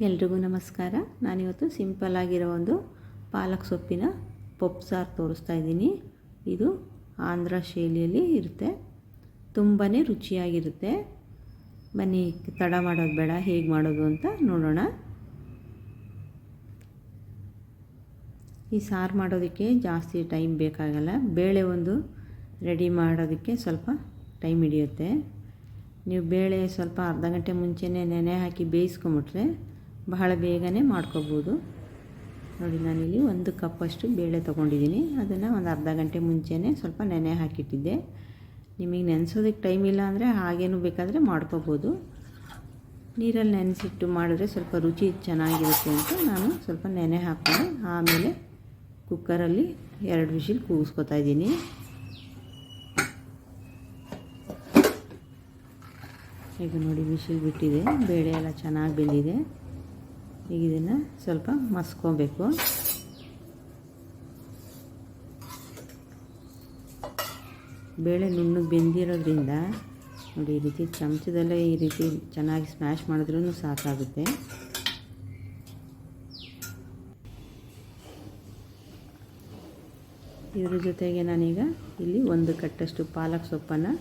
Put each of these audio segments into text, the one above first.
ಎಲ್ರಿಗೂ ನಮಸ್ಕಾರ. ನಾನಿವತ್ತು ಸಿಂಪಲ್ ಆಗಿರೋ ಒಂದು ಪಾಲಕ್ ಸೊಪ್ಪಿನ ಪೊಪ್ ಸಾರು ತೋರಿಸ್ತಾ ಇದ್ದೀನಿ. ಇದು ಆಂಧ್ರ ಶೈಲಿಯಲ್ಲಿ ಇರುತ್ತೆ. ತುಂಬಾ ರುಚಿಯಾಗಿರುತ್ತೆ. ಬನ್ನಿ, ತಡ ಮಾಡೋದು ಬೇಡ, ಹೇಗೆ ಮಾಡೋದು ಅಂತ ನೋಡೋಣ. ಈ ಸಾರು ಮಾಡೋದಕ್ಕೆ ಜಾಸ್ತಿ ಟೈಮ್ ಬೇಕಾಗಲ್ಲ. ಬೇಳೆ ಒಂದು ರೆಡಿ ಮಾಡೋದಕ್ಕೆ ಸ್ವಲ್ಪ ಟೈಮ್ ಹಿಡಿಯುತ್ತೆ. ನೀವು ಬೇಳೆ ಸ್ವಲ್ಪ ಅರ್ಧ ಗಂಟೆ ಮುಂಚೆನೇ ನೆನೆ ಹಾಕಿ ಬೇಯಿಸ್ಕೊಂಬಿಟ್ರೆ ಬಹಳ ಬೇಗನೆ ಮಾಡ್ಕೋಬೋದು. ನೋಡಿ, ನಾನಿಲ್ಲಿ ಒಂದು ಕಪ್ಪಷ್ಟು ಬೇಳೆ ತೊಗೊಂಡಿದ್ದೀನಿ. ಅದನ್ನು ಒಂದು ಅರ್ಧ ಗಂಟೆ ಮುಂಚೆನೇ ಸ್ವಲ್ಪ ನೆನೆ ಹಾಕಿಟ್ಟಿದ್ದೆ. ನಿಮಗೆ ನೆನೆಸೋದಕ್ಕೆ ಟೈಮ್ ಇಲ್ಲ ಅಂದರೆ ಹಾಗೇನು ಬೇಕಾದರೆ ಮಾಡ್ಕೋಬೋದು. ನೀರಲ್ಲಿ ನೆನೆಸಿಟ್ಟು ಮಾಡಿದ್ರೆ ಸ್ವಲ್ಪ ರುಚಿ ಚೆನ್ನಾಗಿರುತ್ತೆ ಅಂತ ನಾನು ಸ್ವಲ್ಪ ನೆನೆ ಹಾಕ್ಕೊಂಡು ಆಮೇಲೆ ಕುಕ್ಕರಲ್ಲಿ ಎರಡು ವಿಷಿಲ್ ಕೂಗಿಸ್ಕೊತಾ ಇದ್ದೀನಿ. ಈಗ ನೋಡಿ, ವಿಷಿಲ್ ಬಿಟ್ಟಿದೆ. ಬೇಳೆ ಎಲ್ಲ ಚೆನ್ನಾಗಿ ಬೆಂದಿದೆ. ಈಗ ಇದನ್ನು ಸ್ವಲ್ಪ ಮಸ್ಕೋಬೇಕು ಬೇಳೆ ನುಣ್ಣಗೆ ಬೆಂದಿರೋದ್ರಿಂದ ನೋಡಿ ಈ ರೀತಿ ಚಮಚದಲ್ಲೇ ಈ ರೀತಿ ಚೆನ್ನಾಗಿ ಸ್ಮ್ಯಾಶ್ ಮಾಡಿದ್ರೂ ಸಾಕಾಗುತ್ತೆ. ಇದ್ರ ಜೊತೆಗೆ ನಾನೀಗ ಇಲ್ಲಿ ಒಂದು ಕಟ್ಟಷ್ಟು ಪಾಲಕ್ ಸೊಪ್ಪನ್ನು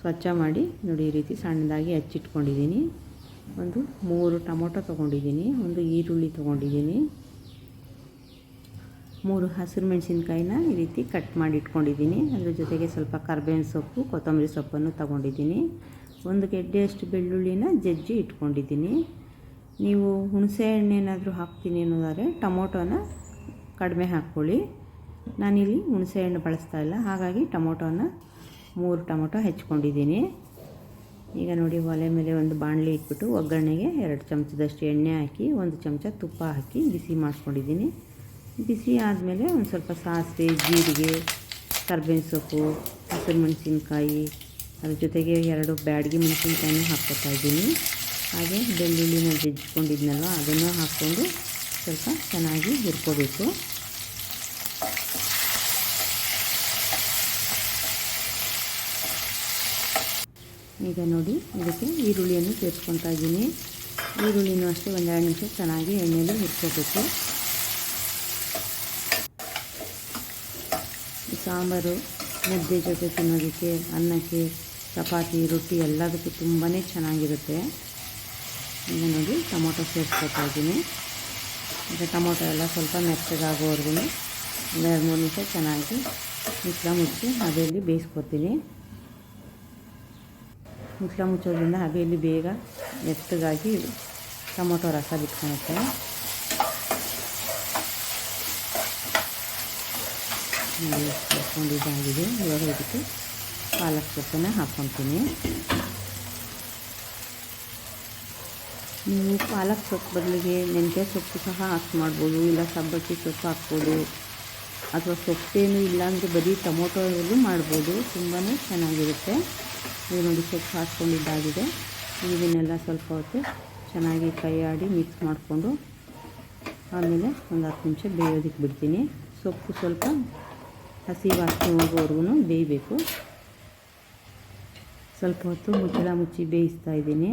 ಸ್ವಚ್ಛ ಮಾಡಿ ನೋಡಿ ಈ ರೀತಿ ಸಣ್ಣದಾಗಿ ಹಚ್ಚಿಟ್ಕೊಂಡಿದ್ದೀನಿ. ಒಂದು ಮೂರು ಟೊಮೊಟೊ ತೊಗೊಂಡಿದ್ದೀನಿ, ಒಂದು ಈರುಳ್ಳಿ ತೊಗೊಂಡಿದ್ದೀನಿ. ಮೂರು ಹಸಿರು ಮೆಣಸಿನ್ಕಾಯಿನ ಈ ರೀತಿ ಕಟ್ ಮಾಡಿ ಇಟ್ಕೊಂಡಿದ್ದೀನಿ. ಅದ್ರ ಜೊತೆಗೆ ಸ್ವಲ್ಪ ಕರ್ಬೇವಿನ ಸೊಪ್ಪು, ಕೊತ್ತಂಬರಿ ಸೊಪ್ಪನ್ನು ತೊಗೊಂಡಿದ್ದೀನಿ. ಒಂದು ಗೆಡ್ಡೆಯಷ್ಟು ಬೆಳ್ಳುಳ್ಳಿನ ಜಜ್ಜಿ ಇಟ್ಕೊಂಡಿದ್ದೀನಿ. ನೀವು ಹುಣಸೆ ಹಣ್ಣೇನಾದರೂ ಹಾಕ್ತೀನಿ ಅನ್ನೋದಾದರೆ ಟೊಮೊಟೊನ ಕಡಿಮೆ ಹಾಕ್ಕೊಳ್ಳಿ. ನಾನಿಲ್ಲಿ ಹುಣಸೆ ಹಣ್ಣು ಬಳಸ್ತಾ ಇಲ್ಲ, ಹಾಗಾಗಿ ಟೊಮೊಟೊನ ಮೂರು ಟೊಮೊಟೊ ಹೆಚ್ಕೊಂಡಿದ್ದೀನಿ. ಈಗ ನೋಡಿ ಒಲೆ ಮೇಲೆ ಒಂದು ಬಾಣಲಿ ಇಟ್ಬಿಟ್ಟು ಒಗ್ಗರಣೆಗೆ ಎರಡು ಚಮಚದಷ್ಟು ಎಣ್ಣೆ ಹಾಕಿ, ಒಂದು ಚಮಚ ತುಪ್ಪ ಹಾಕಿ ಬಿಸಿ ಮಾಡ್ಕೊಂಡಿದ್ದೀನಿ. ಬಿಸಿ ಆದಮೇಲೆ ಒಂದು ಸ್ವಲ್ಪ ಸಾಸಿವೆ, ಜೀರಿಗೆ, ಕರ್ಬೇವಿನ ಸೊಪ್ಪು, ಹಸಿರು ಮೆಣಸಿನ್ಕಾಯಿ, ಅದ್ರ ಜೊತೆಗೆ ಎರಡು ಬ್ಯಾಡಗಿ ಮೆಣಸಿನ್ಕಾಯಿನೂ ಹಾಕ್ಕೊತಾ ಇದ್ದೀನಿ. ಹಾಗೆ ಬೆಳ್ಳುಳ್ಳಿನ ಜಜ್ಜಿಕೊಂಡಿದ್ನಲ್ವ, ಅದನ್ನು ಹಾಕ್ಕೊಂಡು ಸ್ವಲ್ಪ ಚೆನ್ನಾಗಿ ಹುರ್ಕೋಬೇಕು. ಈಗ ನೋಡಿ, ಇದಕ್ಕೆ ಈರುಳ್ಳಿಯನ್ನು ಸೇರಿಸ್ಕೊತಾ ಇದ್ದೀನಿ. ಈರುಳ್ಳಿನೂ ಅಷ್ಟೇ ಒಂದೆರಡು ನಿಮಿಷ ಚೆನ್ನಾಗಿ ಎಣ್ಣೆಯಲ್ಲಿ ಹುರ್ಕೋಬೇಕು. ಸಾಂಬಾರು, ಮುದ್ದೆ ಜೊತೆ ತಿನ್ನೋದಕ್ಕೆ ಅನ್ನಕ್ಕೆ, ಚಪಾತಿ, ರೊಟ್ಟಿ ಎಲ್ಲದಕ್ಕೂ ತುಂಬಾ ಚೆನ್ನಾಗಿರುತ್ತೆ. ಈಗ ನೋಡಿ, ಟೊಮೊಟೊ ಸೇರಿಸ್ಕೊತಾ ಇದ್ದೀನಿ. ಈಗ ಟೊಮೊಟೊ ಎಲ್ಲ ಸ್ವಲ್ಪ ಮೆತ್ತಗಾಗೋವರೆಗೂ ಎರಡು ಮೂರು ನಿಮಿಷ ಚೆನ್ನಾಗಿ ಮಿಶ್ರ ಮುಚ್ಚಿ ಅದರಲ್ಲಿ ಬೇಯಿಸ್ಕೊತೀನಿ. ಮುಚ್ಚಳ ಮುಚ್ಚೋದ್ರಿಂದ ಹಬೆಯಲ್ಲಿ ಬೇಗ ಮೆತ್ತಗಾಗಿ ಟೊಮೊಟೊ ರಸ ಬಿಟ್ಕೊಳುತ್ತೆ ಇದಾಗಿದೆ. ಇವಾಗ ಇದಕ್ಕೆ ಪಾಲಕ್ ಸೊಪ್ಪನ್ನು ಹಾಕ್ಕೊತೀನಿ. ನೀವು ಪಾಲಕ್ ಸೊಪ್ಪು ಬದಲಿಗೆ ಮೆಂತ್ಯ ಸೊಪ್ಪು ಸಹ ಹಾಕಿ ಮಾಡ್ಬೋದು, ಇಲ್ಲ ಸಬ್ಬಕ್ಕಿ ಸೊಪ್ಪು ಹಾಕ್ಬೋದು, ಅಥವಾ ಸೊಪ್ಪೇನು ಇಲ್ಲಾಂದರೆ ಬರೀ ಟೊಮೊಟೊ ಮಾಡ್ಬೋದು. ತುಂಬಾ ಚೆನ್ನಾಗಿರುತ್ತೆ. ಇದು ನೋಡಿ ಸೊಪ್ಪು ಹಾಕ್ಕೊಂಡಿದ್ದಾಗಿದೆ. ಇದನ್ನೆಲ್ಲ ಸ್ವಲ್ಪ ಹೊತ್ತು ಚೆನ್ನಾಗಿ ಕೈ ಆಡಿ ಮಿಕ್ಸ್ ಮಾಡಿಕೊಂಡು ಆಮೇಲೆ ಒಂದು ಹತ್ತು ನಿಮಿಷ ಬೇಯೋದಕ್ಕೆ ಬಿಡ್ತೀನಿ. ಸೊಪ್ಪು ಸ್ವಲ್ಪ ಹಸಿ ವಾಸನೆ ಹೋಗೋವರೆಗೂ ಬೇಯಬೇಕು. ಸ್ವಲ್ಪ ಹೊತ್ತು ಮುಚ್ಚಳ ಮುಚ್ಚಿ ಬೇಯಿಸ್ತಾ ಇದ್ದೀನಿ.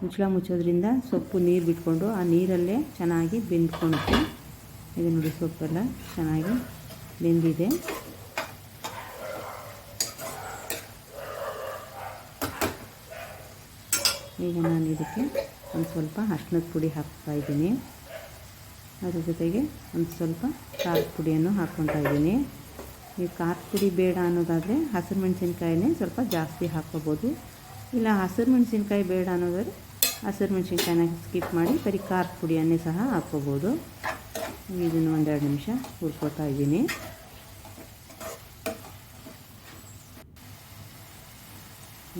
ಮುಚ್ಚಳ ಮುಚ್ಚೋದ್ರಿಂದ ಸೊಪ್ಪು ನೀರು ಬಿಟ್ಕೊಂಡು ಆ ನೀರಲ್ಲೇ ಚೆನ್ನಾಗಿ ಬೆಂದ್ಕೊಳುತ್ತೆ ಇದು ನೋಡಿ ಸೊಪ್ಪೆಲ್ಲ ಚೆನ್ನಾಗಿ ಬೆಂದಿದೆ. ಈಗ ನಾನು ಇದಕ್ಕೆ ಒಂದು ಸ್ವಲ್ಪ ಅರ್ಶಿನದ ಪುಡಿ ಹಾಕ್ತಾ ಇದ್ದೀನಿ. ಅದ್ರ ಜೊತೆಗೆ ಒಂದು ಸ್ವಲ್ಪ ಖಾರದ ಪುಡಿಯನ್ನು ಹಾಕ್ಕೊತಾ ಇದ್ದೀನಿ. ಈ ಖಾರದ ಪುಡಿ ಬೇಡ ಅನ್ನೋದಾದರೆ ಹಸಿರು ಮೆಣಸಿನ್ಕಾಯಿನೇ ಸ್ವಲ್ಪ ಜಾಸ್ತಿ ಹಾಕ್ಕೋಬೋದು. ಇಲ್ಲ, ಹಸಿರು ಮೆಣಸಿನ್ಕಾಯಿ ಬೇಡ ಅನ್ನೋದಾದರೆ ಹಸಿರು ಮೆಣಸಿನ್ಕಾಯಿನ ಸ್ಕಿಪ್ ಮಾಡಿ ಬರೀ ಖಾರದ ಪುಡಿಯನ್ನೇ ಸಹ ಹಾಕ್ಕೋಬೋದು. ಇದನ್ನು ಒಂದೆರಡು ನಿಮಿಷ ಹುರ್ಕೋತಾ ಇದ್ದೀನಿ.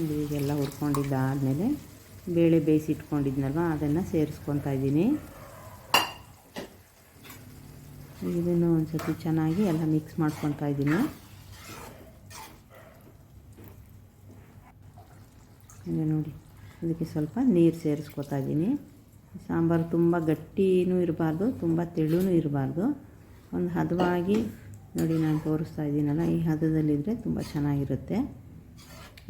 ಈಗೆಲ್ಲ ಹುರ್ಕೊಂಡಿದ್ದಾದಮೇಲೆ ಬೇಳೆ ಬೇಯಿಸಿಟ್ಕೊಂಡಿದ್ನಲ್ವ ಅದನ್ನು ಸೇರಿಸ್ಕೊತಾ ಇದ್ದೀನಿ. ಇದನ್ನು ಒಂದು ಸತಿ ಚೆನ್ನಾಗಿ ಎಲ್ಲ ಮಿಕ್ಸ್ ಮಾಡ್ಕೊತಾ ಇದ್ದೀನಿ. ಈಗ ನೋಡಿ ಅದಕ್ಕೆ ಸ್ವಲ್ಪ ನೀರು ಸೇರಿಸ್ಕೊತಾ ಇದ್ದೀನಿ. ಸಾಂಬಾರು ತುಂಬ ಗಟ್ಟಿನೂ ಇರಬಾರ್ದು, ತುಂಬ ತೆಳ್ಳೂ ಇರಬಾರ್ದು. ಒಂದು ಹದವಾಗಿ, ನೋಡಿ ನಾನು ತೋರಿಸ್ತಾ ಇದ್ದೀನಲ್ಲ, ಈ ಹದದಲ್ಲಿದ್ದರೆ ತುಂಬ ಚೆನ್ನಾಗಿರುತ್ತೆ.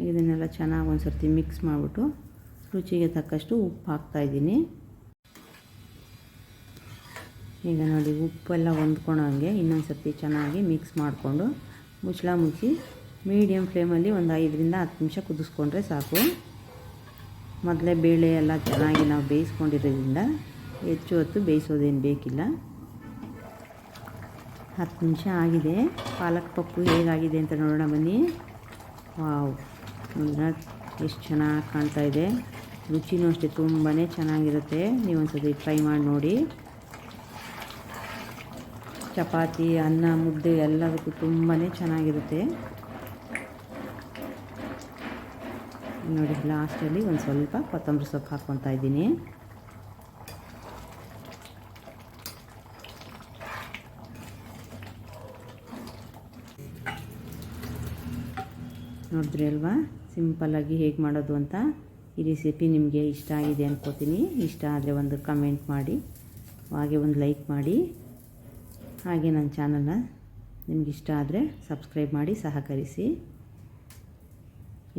ಇದನ್ನೆಲ್ಲ ಚೆನ್ನಾಗಿ ಒಂದು ಸರ್ತಿ ಮಿಕ್ಸ್ ಮಾಡಿಬಿಟ್ಟು ರುಚಿಗೆ ತಕ್ಕಷ್ಟು ಉಪ್ಪು ಹಾಕ್ತಾಯಿದ್ದೀನಿ ಈಗ ನೋಡಿ, ಉಪ್ಪೆಲ್ಲ ಹೊಂದ್ಕೊಳಂಗೆ ಇನ್ನೊಂದು ಸರ್ತಿ ಚೆನ್ನಾಗಿ ಮಿಕ್ಸ್ ಮಾಡಿಕೊಂಡು ಮುಚ್ಚಳ ಮುಚ್ಚಿ ಮೀಡಿಯಮ್ ಫ್ಲೇಮಲ್ಲಿ ಒಂದು ಐದರಿಂದ ಹತ್ತು ನಿಮಿಷ ಕುದಿಸ್ಕೊಂಡ್ರೆ ಸಾಕು. ಮೊದಲೇ ಬೇಳೆ ಎಲ್ಲ ಚೆನ್ನಾಗಿ ನಾವು ಬೇಯಿಸ್ಕೊಂಡಿರೋದ್ರಿಂದ ಹೆಚ್ಚು ಹೊತ್ತು ಬೇಯಿಸೋದೇನು ಬೇಕಿಲ್ಲ. ಹತ್ತು ನಿಮಿಷ ಆಗಿದೆ. ಪಾಲಕ್ ಪಪ್ಪು ಹೇಗಾಗಿದೆ ಅಂತ ನೋಡೋಣ ಬನ್ನಿ. ವಾವ್ ಎಷ್ಟು ಚೆನ್ನಾಗಿ ಕಾಣ್ತಾ ಇದೆ. ರುಚಿನೂ ಅಷ್ಟೇ ತುಂಬಾ ಚೆನ್ನಾಗಿರುತ್ತೆ. ನೀವು ಒಂದ್ಸತಿ ಟ್ರೈ ಮಾಡಿ ನೋಡಿ. ಚಪಾತಿ, ಅನ್ನ, ಮುದ್ದೆ ಎಲ್ಲದಕ್ಕೂ ತುಂಬಾ ಚೆನ್ನಾಗಿರುತ್ತೆ. ನೋಡಿ ಲಾಸ್ಟಲ್ಲಿ ಒಂದು ಸ್ವಲ್ಪ ಕೊತ್ತಂಬರಿ ಸೊಪ್ಪು ಹಾಕ್ಕೊತಾ ಇದ್ದೀನಿ. ನೋಡಿದ್ರಿ ಅಲ್ವಾ? ಸಿಂಪಲ್ಲಾಗಿ ಹೇಗೆ ಮಾಡೋದು ಅಂತ. ಈ ರೆಸಿಪಿ ನಿಮಗೆ ಇಷ್ಟ ಆಗಿದೆ ಅನ್ಕೋತೀನಿ. ಇಷ್ಟ ಆದರೆ ಒಂದು ಕಮೆಂಟ್ ಮಾಡಿ, ಹಾಗೆ ಒಂದು ಲೈಕ್ ಮಾಡಿ. ಹಾಗೆ ನನ್ನ ಚಾನಲ್ನ ನಿಮ್ಗೆ ಇಷ್ಟ ಆದರೆ ಸಬ್ಸ್ಕ್ರೈಬ್ ಮಾಡಿ, ಸಹಕರಿಸಿ.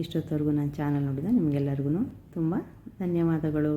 ಇಷ್ಟೊತ್ತವರೆಗೂ ನನ್ನ ಚಾನಲ್ ನೋಡಿದ ನಿಮಗೆಲ್ಲರಿಗೂ ತುಂಬ ಧನ್ಯವಾದಗಳು.